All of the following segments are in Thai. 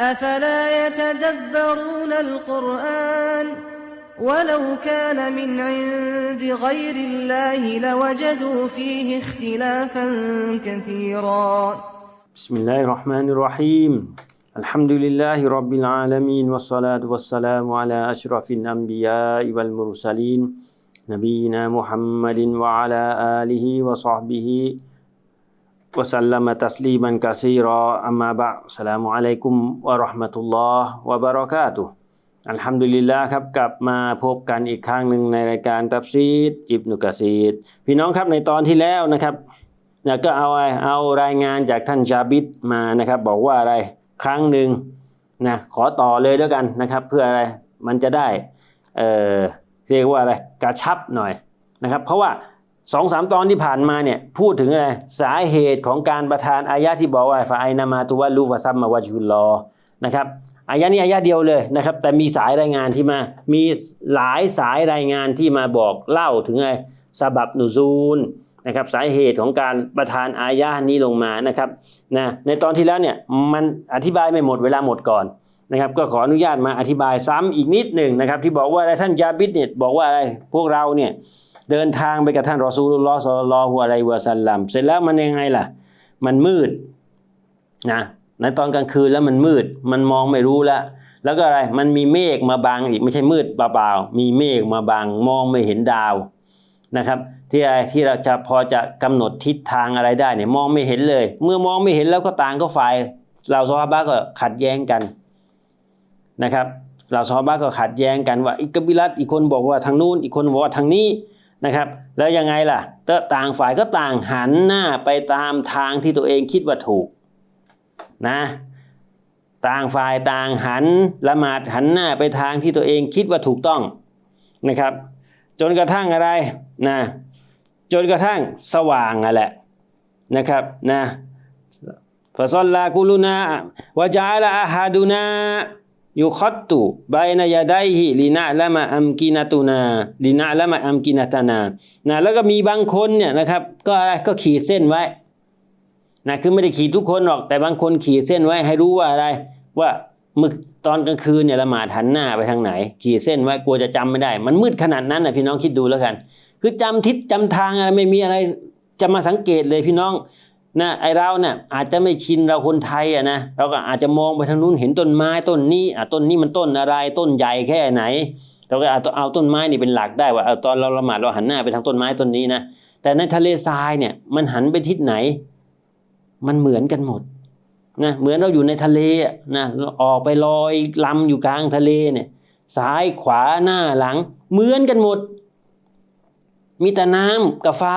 أفلا يتدبرون القرآن ولو كان من عند غير الله لوجدوا فيه اختلافا كثيرا. بسم الله الرحمن الرحيم. الحمد لله رب العالمين والصلاة والسلام على أشرف الأنبياء والمرسلين نبينا محمد وعلى آله وصحبه تسليما كثيرا أما بعد السلام عليكم ورحمة الله وبركاته อัลฮัมดุลิลลาห์ครับกลับมาพบกันอีกครั้งหนึ่งในรายการตับซีดอิบนุกะซีดพี่น้องครับในตอนที่แล้วนะครับเนี่ยก็เอาอะไรเอารายงานจากท่านชาบิดมานะครับ บอกว่าอะไรครั้งหนึ่งนะขอต่อเลยแล้วกันนะครับ เพื่ออะไรมันจะได้เอ่อเรียกว่าอะไรกระชับหน่อยนะครับ เพราะว่า สองสามตอนที่ผ่านมาเนี่ยพูดถึงอะไรสาเหตุของการประทานอายะที่บอกว่าฟาไอนามาตุวะลูฟะซัมมาวะจุลลอนะครับอายะนี้อายะเดียวเลยนะครับ แต่มีสายรายงานที่มา มีหลายสายรายงานที่มาบอกเล่าถึงไงสบับนุซูลนะครับสาเหตุของการประทานอายะนี้ลงมานะครับนะในตอนที่แล้วเนี่ยมันอธิบายไม่หมดเวลาหมดก่อนนะครับก็ขออนุญาตมาอธิบายซ้ำอีกนิดหนึ่งนะครับที่บอกว่าอะไรท่านยาบิดเนี่ยบอกว่าอะไรพวกเราเนี่ย เดินทางไปกับท่านรอซูลุลลอฮ์ศ็อลลัลลอฮุอะลัยวะซัลลัมเสร็จแล้วมันยังไงล่ะ มันมืดนะในตอนกลางคืนแล้วมันมืด มันมองไม่รู้ล้วแล้วก็อะไรมันมีเมฆมาบังอีกไม่ใช่มืดเปล่าๆมีเมฆมาบังมองไม่เห็นดาวนะครับ ที่อะไรที่เราจะพอจะกำหนดทิศทางอะไรได้เนี่ยมองไม่เห็นเลย เมื่อมองไม่เห็นแล้วก็ต่างก็ฝ่ายเราซอฮาบะก็ขัดแย้งกันนะครับเราซอฮาบะก็ขัดแย้งกันว่า อีกกบิลัตอีกคนบอกว่าทางนู้นอีกคนบอกว่าทางนี้ นะครับ แล้วยังไงล่ะต่างฝ่ายก็ต่างหันหน้าไปตามทางที่ตัวเองคิดว่าถูกนะต่างฝ่ายต่างหันละหมาดหันหน้าไปทางที่ตัวเองคิดว่าถูกต้องนะครับ จนกระทั่งอะไรนะจนกระทั่งสว่างอะแหละนะครับนะฟะซอลลากุลุนาวะจาลาอะฮาดุนา ยุคัตตุบายนายาไดฮิลินะละมะอัมกินาตุนาลินะละมะอัมกินาตานานะแล้วก็มีบางคนเนี่ยนะครับก็อะไรก็ขีดเส้นไว้นะคือไม่ได้ขีดทุกคนหรอกแต่บางคนขีดเส้นไว้ให้รู้ว่าอะไร ว่ามึกตอนกลางคืนเนี่ยละหมาดหันหน้าไปทางไหน ขีดเส้นไว้กลัวจะจำไม่ได้ มันมืดขนาดนั้นนะพี่น้องคิดดูแล้วกัน คือจำทิศจำทางอะไรไม่มีอะไรจะมาสังเกตเลยพี่น้อง นะไอเราเนี่ยอาจจะไม่ชินเราคนไทยอะนะเราก็อาจจะมองไปทางนู้นเห็นต้นไม้ต้นนี้อะต้นนี้มันต้นอะไรต้นใหญ่แค่ไหน เราก็อาจจะเอาต้นไม้นี่เป็นหลักได้ว่าเอาตอนเราละหมาดเราหันหน้าไปทางต้นไม้ต้นนี้นะแต่ในทะเลทรายเนี่ยมันหันไปทิศไหน มันเหมือนกันหมดนะเหมือนเราอยู่ในทะเลนะออกไปลอยลำอยู่กลางทะเลเนี่ยซ้ายขวาหน้าหลัง เหมือนกันหมด มีแต่น้ำกับฟ้า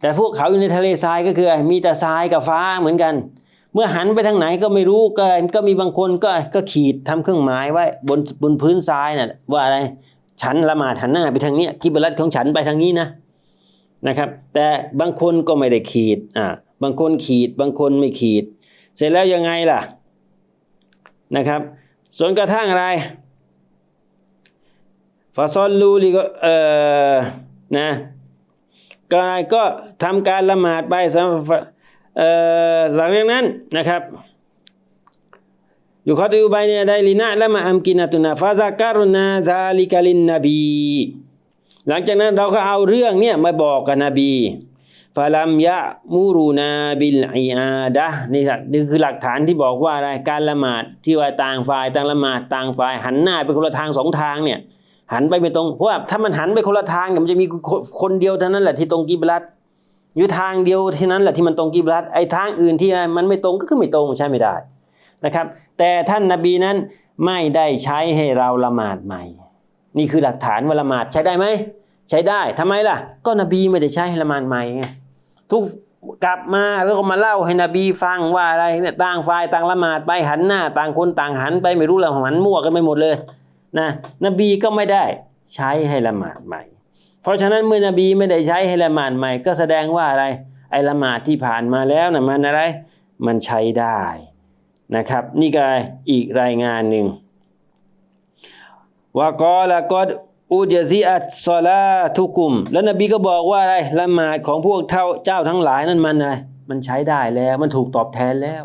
แต่พวกเขาอยู่ในทะเลทรายก็คือมีแต่ทรายกับฟ้าเหมือนกัน เมื่อหันไปทางไหนก็ไม่รู้ก็ก็มีบางคนก็ก็ขีดทำเครื่องหมายไว้บนบนพื้นทรายน่ะว่าอะไรฉันละหมาดหันหน้าไปทางนี้กิบลัดของฉันไปทางนี้นะนะครับ แต่บางคนก็ไม่ได้ขีดอ่าบางคนขีดบางคนไม่ขีด เสร็จแล้วยังไงล่ะนะครับจนกระทั่งอะไรฟาซอลลูลีก็เออนะ ก็ก็ทำการละหมาดไปสหรับเอ่อหลังจากนั้นนะครับอยู่ข้อที่อุบายเนี่ยได้ลินะละมาอัมกินาตุนาฟาซาการุนาซาลิกาลินนบีหลังจากนั้นเราก็เอาเรื่องเนี่ยมาบอกกับนบีฟาลัมยะมูรูนาบิลอีอาดะนี่นี่คือหลักฐานที่บอกว่าอะไรการละหมาดที่ว่าต่างฝ่ายต่างละหมาดต่างฝ่ายหันหน้าไปคนละทางสองทางเนี่ย หันไปไม่ตรง เพราะว่าถ้ามันหันไปคนละทางมันจะมีคนเดียวเท่านั้นแหละที่ตรงกิบลัดอยู่ทางเดียวเที่นั้นแหละที่มันตรงกิบลัดไอ้ทางอื่นที่มันไม่ตรงก็คือไม่ตรงใช่ไม่ได้นะครับ แต่ท่านนบีนั้นไม่ได้ใช้ให้เราละหมาดใหม่ นี่คือหลักฐานว่าละหมาดใช้ได้ไหมใช้ได้ทำไมล่ะ ก็นบีไม่ได้ใช้ให้ละหมาดใหม่ไงทุกกลับมาแล้วก็มาเล่าให้นบีฟังว่าอะไรเนี่ยต่างฝ่ายต่างละหมาดไปหันหน้า ต่างคนต่างหันไปไม่รู้ละหันมั่วกันไปหมดเลย นะนบีก็ไม่ได้ใช้ให้ละหมาดใหม่ เพราะฉะนั้นเมื่อนบีไม่ได้ใช้ให้ละหมาดใหม่ ก็แสดงว่าอะไร ไอ้ละหมาดที่ผ่านมาแล้วนะมันอะไร มันใช้ได้นะครับ นี่ก็อีกรายงานหนึ่งว่ากอละกอดอุจซิอัตซอลาทุกุม แล้วนบีก็บอกว่าอะไรละหมาดของพวกเท่าเจ้าทั้งหลายนั่นมันอะไรมันใช้ได้แล้วมันถูกตอบแทนแล้ว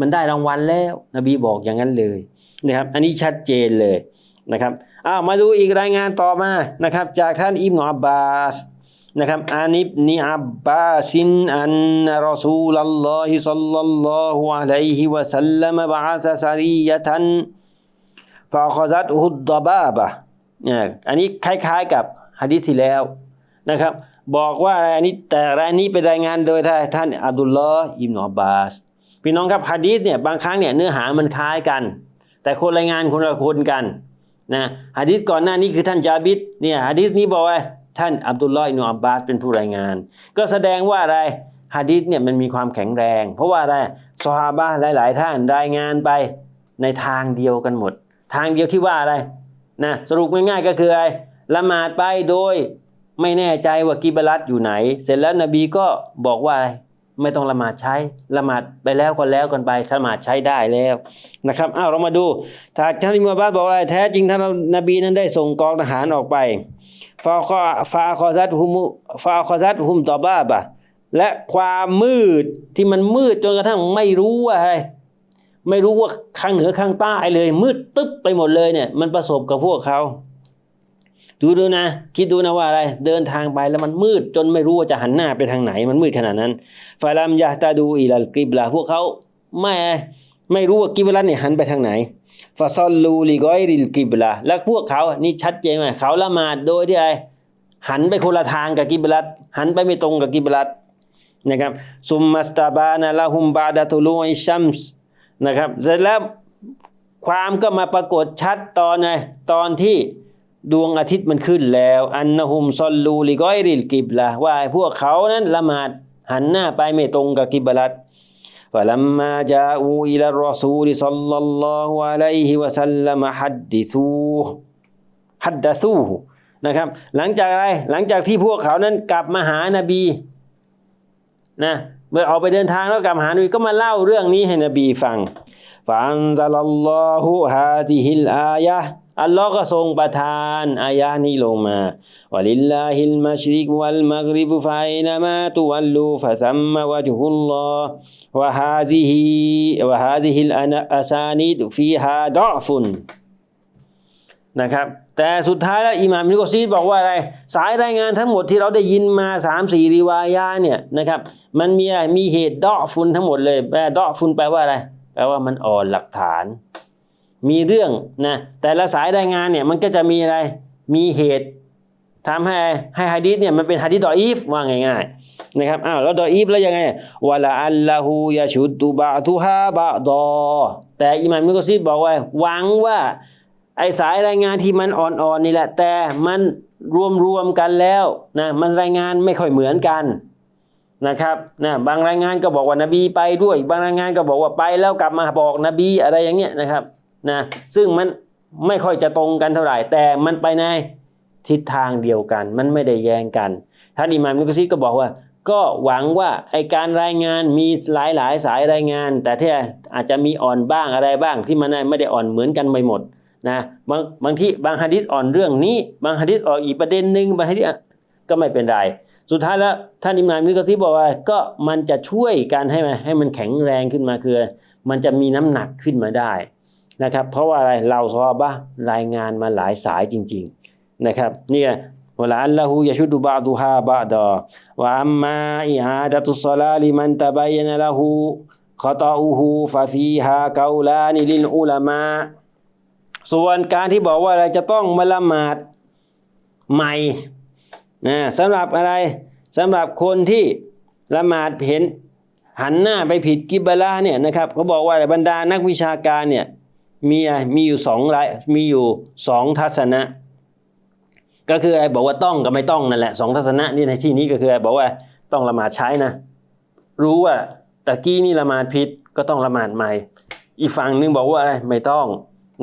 มันได้รางวัลแล้ว นบีบอกอย่างนั้นเลยนะครับ อันนี้ชัดเจนเลย นะครับอ้าวมาดูอีกรายงานต่อมานะครับจากท่านอิบนาอับบาสนะครับอานิบนีอับบาสินอันรอซูลลอฮิซัลลัลลอฮุอะลัยฮิวะสัลลัมบะอาซะซารียะตันฟะคอซัตฮุดดบาบะเนี่ยอันนี้คล้ายๆกับหะดีษที่แล้วนะครับ บอกว่าอันนี้แต่อันนี้เป็นรายงานโดยท่านอับดุลลอฮ์อิบนอับบาสพี่น้องครับฮะดีษเนี่ยบางครั้งเนี่ยเนื้อหามันคล้ายกัน แต่คนรายงานคนละคนกัน นะฮะดีษก่อนหน้านี้คือท่านจาบิดเนี่ยฮะดีษนี้บอกว่าท่านอับดุลลอฮ์อินุอับบาสเป็นผู้รายงาน ก็แสดงว่าอะไรฮะดีษเนี่ยมันมีความแข็งแรง เพราะว่าอะไรซอฮาบะห์หลาย ๆ ท่านรายงานไปในทางเดียวกันหมด ทางเดียวที่ว่าอะไรนะสรุปง่ายๆก็คืออะไรละหมาดไปโดยไม่แน่ใจว่ากิบลัตอยู่ไหน เสร็จแล้วนบีก็บอกว่าอะไร ไม่ต้องละหมาดใช้ละหมาดไปแล้วก็แล้วกันไปละหมาดใช้ได้แล้วนะครับอ้าวเรามาดูถ้าท่านอิมามบาสบอกว่าแท้จริงท่านนบีนั้นได้ส่งกองทหารออกไปฟาคอฟาคอซัตฮุมฟาคอซัตฮุมตอบ้าบะและความมืดที่มันมืดจนกระทั่งไม่รู้ว่าอะไรไม่รู้ว่าข้างเหนือข้างใต้เลยมืดตึ๊บไปหมดเลยเนี่ยมันประสบกับพวกเขา ดูดูนะ คิดดูนะว่าอะไร เดินทางไปแล้วมันมืดจนไม่รู้ว่าจะหันหน้าไปทางไหน มันมืดขนาดนั้นฟาลามยาตาดูอีลัลกิบลาพวกเขาไม่ไม่รู้ว่ากิบลาเนี่ยหันไปทางไหนฟาซอลลูลิกอยริลกิบลาแล้วพวกเขานี่ชัดเจนไหมเขาละหมาดโดยที่อะไรหันไปคนละทางกับกิบลัดหันไปไม่ตรงกับกิบลัดนะครับซุมมัสตาบานะละฮุมบาดะตุลูอิชัมส์นะครับเสร็จแล้วความก็มาปรากฏชัดตอนไหนตอนที่ ดวงอาทิตย์มันขึ้นแล้ว อันนะฮุมซอลลูลิกอยริลกิบละว่าพวกเขานั้นละหมาดหันหน้าไปไม่ตรงกับกิบลัตฟะลัมมาจาอูอิลารอซูลิซัลลัลลอฮุอะลัยฮิวะสัลลัมฮัดดิซูฮัดดะซูนะครับหลังจากอะไรหลังจากที่พวกเขานั้นกลับมาหานบีนะเมื่อออกไปเดินทางแล้วกลับมาหานบีก็มาเล่าเรื่องนี้ให้นบีฟังฟะอันซัลลัลลอฮุฮาซิฮิลอายะห์ อัลลอฮ์ก็ทรงประทานอายะนี้ลงมาวะลิลลาฮิลมัชริกวัลมักริบฟะอินมาตุวัลลูฟะซัมมะวะจุฮุลลอฮ์วะฮาซิฮิวะฮาซิฮิลอาซานิดฟีฮาดอฟุนนะครับแต่สุดท้ายแล้วอิหม่ามอิบนุกซีบอกว่าอะไร สายรายงานทั้งหมดที่เราได้ยินมา3 4ริวายาเนี่ยนะครับมันมีอะไรมีเหตุดอฟุนทั้งหมดเลยแปลดอฟุนแปลว่าอะไร แปลว่ามันอ่อนหลักฐาน มีเรื่องนะแต่ละสายรายงานเนี่ยมันก็จะมีอะไรมีเหตุทำให้ให้ฮะดีษเนี่ยมันเป็นฮะดีษดออีฟว่าง่ายๆนะครับอ้าวแล้วดออีฟแล้วยังไงวะลาอัลลอฮูยาชุดตุบะตุฮาบะดอ แต่อิหม่ามมุกซีบอกว่าหวังว่าไอสายรายงานที่มันอ่อนๆนี่แหละ แต่มันรวมๆกันแล้วนะมันรายงานไม่ค่อยเหมือนกันนะครับนะบางรายงานก็บอกว่านบีไปด้วย บางรายงานก็บอกว่าไปแล้วกลับมาบอกนบีอะไรอย่างเงี้ยนะครับ นะซึ่งมันไม่ค่อยจะตรงกันเท่าไหร่ แต่มันไปในทิศทางเดียวกัน มันไม่ได้แย้งกันท่านอิหม่ามมุกซีก็บอกว่า ก็หวังว่าไอการรายงานมีหลายหลายสายรายงาน แต่ที่อาจจะมีอ่อนบ้างอะไรบ้างที่มันไม่ได้อ่อนเหมือนกันไปหมดนะบางบางที่บางฮะดิษอ่อนเรื่องนี้ บางฮะดิษออกอีกประเด็นหนึ่งบางฮะดิษก็ไม่เป็นไร สุดท้ายแล้วท่านอิหม่ามมิกซีบอกว่าก็มันจะช่วยการให้มันให้มันแข็งแรงขึ้นมาคือ มันจะมีน้ำหนักขึ้นมาได้ นะครับ เพราะว่าอะไรเราซอบะรายงานมาหลายสายจริง ๆนะครับเนี่ยวลาอัลลอฮูยะชุดบะดุฮาบะดอวะอัมมาอิอาดะตุสลาลิมันตะบัยนะละฮูขอตออูฮูฟะฟีฮาเกาลานิลิลอุลามะส่วนการที่บอกว่าอะไรจะต้องมาละหมาดใหม่นะสำหรับอะไรสำหรับคนที่ละหมาดเห็นหันหน้าไปผิดกิบลาเนี่ยนะครับเขาบอกว่าบรรดานักวิชาการเนี่ย มีมีอยู่สองรายมีอยู่สองทัศนะ ก็คืออะไรบอกว่าต้องกับไม่ต้องนั่นแหละสองทัศนะนี่ในที่นี้ก็คือไอ้บอกว่าต้องละหมาดใช้นะ รู้ว่าตะกี้นี่ละหมาดผิดก็ต้องละหมาดใหม่ อีกฝั่งหนึงบอกว่าอะไรไม่ต้อง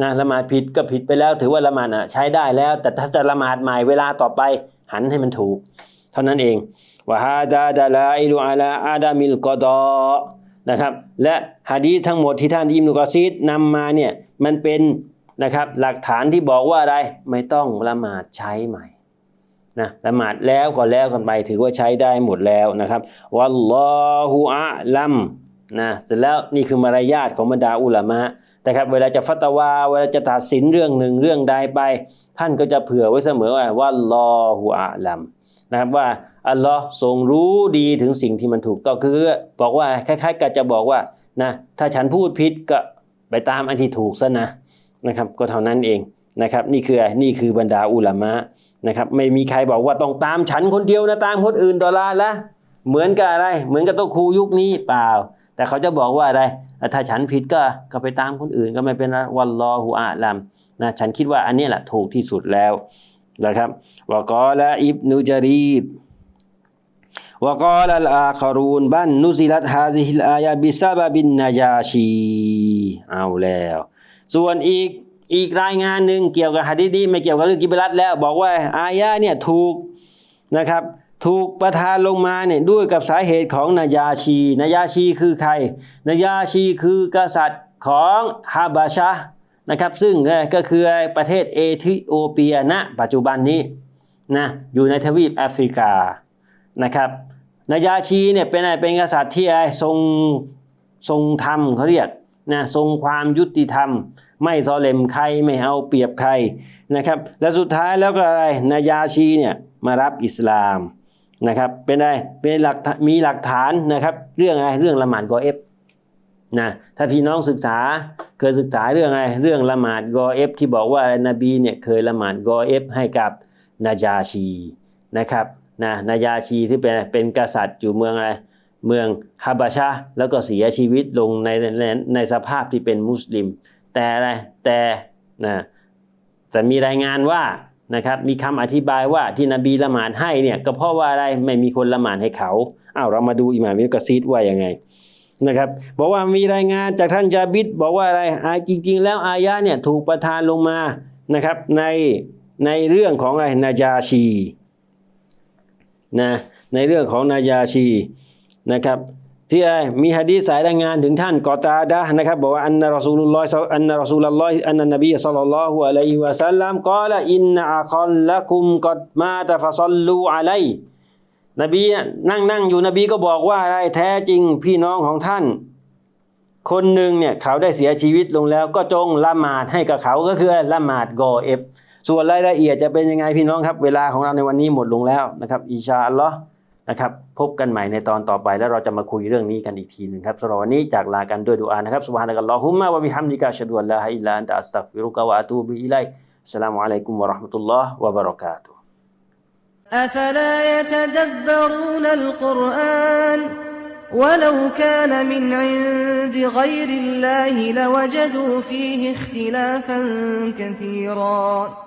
นะละหมาดผิดก็ผิดไปแล้ว ถือว่าละหมาดอะใช้ได้แล้ว แต่ถ้าจะละหมาดใหม่เวลาต่อไปหันให้มันถูก เท่านั้นเองวะฮาดาดาลาอิลุอาลาอาดามิลกอดอ นะครับและฮะดีทั้งหมดที่ท่านอิมนุกอซีดนำมาเนี่ยมันเป็นนะครับหลักฐานที่บอกว่าอะไรไม่ต้องละหมาดใช้ใหม่นะละหมาดแล้วก็แล้วกันไปถือว่าใช้ได้หมดแล้วนะครับวัลลอฮุอะลัมนะเสร็จแล้วนี่คือมารยาทของบรรดาอุลามะนะครับเวลาจะฟัตวาเวลาจะตัดสินเรื่องหนึ่งเรื่องใดไป ท่านก็จะเผื่อไว้เสมอว่าว่าลอฮุอาลัม นะครับว่าอัลลอฮ์ทรงรู้ดีถึงสิ่งที่มันถูกต้องคือบอกว่าคล้ายๆกับจะบอกว่านะถ้าฉันพูดผิดก็ไปตามอันที่ถูกซะนะนะครับก็เท่านั้นเองนะครับนี่คือนี่คือบรรดาอุลามะนะครับไม่มีใครบอกว่าต้องตามฉันคนเดียวนะตามคนอื่นดอลลาร์ละเหมือนกับอะไร เหมือนกับโตัวครูยุคนี้เปล่า แต่เขาจะบอกว่าอะไรถ้าฉันผิดก็ก็ไปตามคนอื่นก็ไม่เป็นวัลลอฮุอาลัมนะฉันคิดว่าอันนี้แหละถูกที่สุดแล้ว นะครับวกอละอิบนุจารีดวกอละอาคารูนบันนุซิลัตฮาซิฮิลอายาบิซาบบินนายาชีเอาแล้ว ส่วนอีกอีกรายงานหนึ่งเกี่ยวกับฮะดีษนี้ไม่เกี่ยวกับเรื่องกิบลัตแล้ว บอกว่าอายะเนี่ยถูกนะครับถูกประทานลงมาเนี่ยด้วยกับสาเหตุของนายาชีนายาชีคือใครนายาชีคือกษัตริย์ของฮาบาชะ นะครับซึ่งก็คือประเทศเอธิโอเปียณปัจจุบันนี้นะอยู่ในทวีปแอฟริกานะครับนายาชีเนี่ยเป็นอะไรเป็นกษัตริย์ที่ทรงทรงธรรมเขาเรียกนะทรงความยุติธรรม ไม่ซอเลมใครไม่เอาเปรียบใครนะครับและสุดท้ายแล้วก็อะไรนายาชีเนี่ยมารับอิสลามนะครับเป็นอะไรเป็นหลักมีหลักฐานนะครับเรื่องอะไรเรื่องละหมาดกอเอฟ นะถ้าพี่น้องศึกษาเคยศึกษาเรื่องอะไร เรื่องละหมาดกอเอฟที่บอกว่านบีเนี่ยเคยละหมาดกอเอฟให้กับนาจาชีนะครับนะนายาชีที่เป็นเป็นกษัตริย์อยู่เมืองอะไรเมืองฮาบาชาแล้วก็เสียชีวิตลงในในในสภาพที่เป็นมุสลิม แต่อะไรแต่นะแต่มีรายงานว่านะครับมีคำอธิบายว่าที่นบีละหมาดให้เนี่ยก็เพราะว่าอะไรไม่มีคนละหมาดให้เขาอ้าวเรามาดูอิหม่ามอิบกซีดว่ายังไง นะครับบอกว่ามีรายงานจากท่านจาบิดบอกว่าอะไรอาจริง ๆ แล้วอายะเนี่ยถูกประทานลงมานะครับในในเรื่องของอะไรนาจาชีนะในเรื่องของนายาชีนะครับที่มีฮะดีสายรายงานถึงท่านกอตาดะนะครับบอกว่าอันนรอซูลุลลอฮ์อันนรอซูลุลลอฮ์อันนนบีศ็อลลัลลอฮุอะลัยฮิวะสัลลัมกล่าวอินนะอัคลละกุมกอดมาตะฟะซัลลูอะลัย นบีนั่งนั่งอยู่นบีก็บอกว่าอะไรแท้จริงพี่น้องของท่าน คนหนึ่งเนี่ยเขาได้เสียชีวิตลงแล้ว ก็จงละหมาดให้กับเขาก็คือละหมาดกอเอฟส่วนรายละเอียดจะเป็นยังไงพี่น้องครับ เวลาของเราในวันนี้หมดลงแล้วนะครับอิชาอัลลอฮ์นะครับพบกันใหม่ในตอนต่อไปแล้วเราจะมาคุยเรื่องนี้กันอีกทีหนึ่งครับสำหรับวันนี้จากลากันด้วยดุอานะครับสุบฮานะกัลลอฮุมมะวะบิฮัมดิกะชะดุอัลลาฮะอิลลาอันตะอัสตัฆฟิรุกะวะอะตูบิอิลัยอัสสลามุอะลัยกุมวะเราะห์มะตุลลอฮ์วะบะเราะกาตุ أفلا يتدبرون القرآن ولو كان من عند غير الله لوجدوا فيه اختلافا كثيرا.